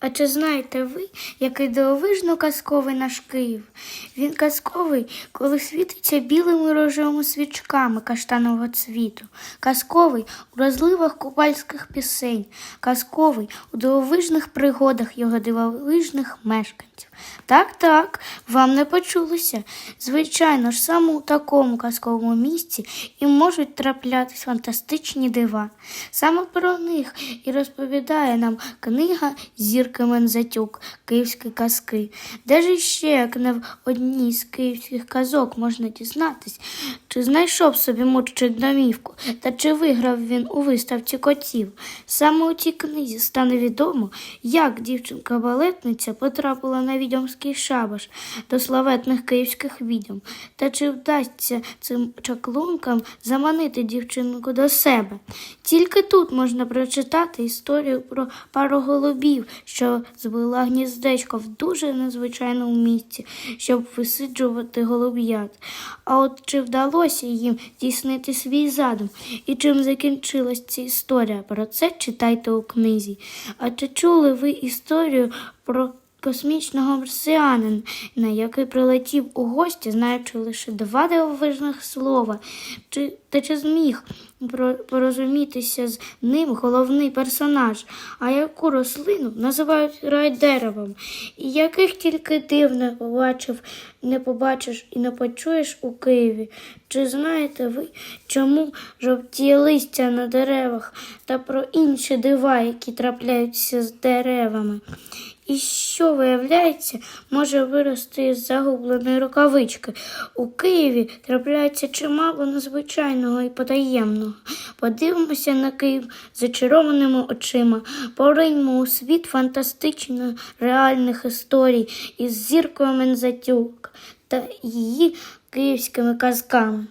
А чи знаєте ви, який дивовижно казковий наш Київ? Він казковий, коли світиться білими рожевими свічками каштанового цвіту, казковий у розливах купальських пісень, казковий у дивовижних пригодах його дивовижних мешканців. Так, так, вам не почулося. Звичайно ж, саме у такому казковому місці і можуть траплятись фантастичні дива. Саме про них і розповідає нам книга Зірки Мензатюк Київські казки, де ж іще, як в одній з київських казок можна дізнатись, чи знайшов собі муччик домівку, та чи виграв він у виставці котів. Саме у цій книзі стане відомо, як дівчинка-балетниця потрапила на відьомський шабаш до славетних київських відьом, та чи вдасться цим чаклункам заманити дівчинку до себе. Тільки тут можна прочитати історію про пару голубів, що звела гніздечко в дуже незвичайному місці, щоб висиджувати голуб'ят. А от чи вдалося їм здійснити свій задум і чим закінчилась ця історія? Про це читайте у книзі. А чи чули ви історію про космічного марсіанина, який прилетів у гості, знаючи лише два дивовижних слова? Чи, та чи зміг порозумітися з ним головний персонаж, а яку рослину називають райдеревом, і яких тільки див не побачив, не побачиш і не почуєш у Києві. Чи знаєте ви, чому жовтіє листя на деревах та про інші дива, які трапляються з деревами? І що, виявляється, може вирости з загубленої рукавички. У Києві трапляється чимало незвичайного і потаємного. Подивимося на Київ зачарованими очима, пориньмо у світ фантастично реальних історій із зіркою Мензатюк та її київськими казками.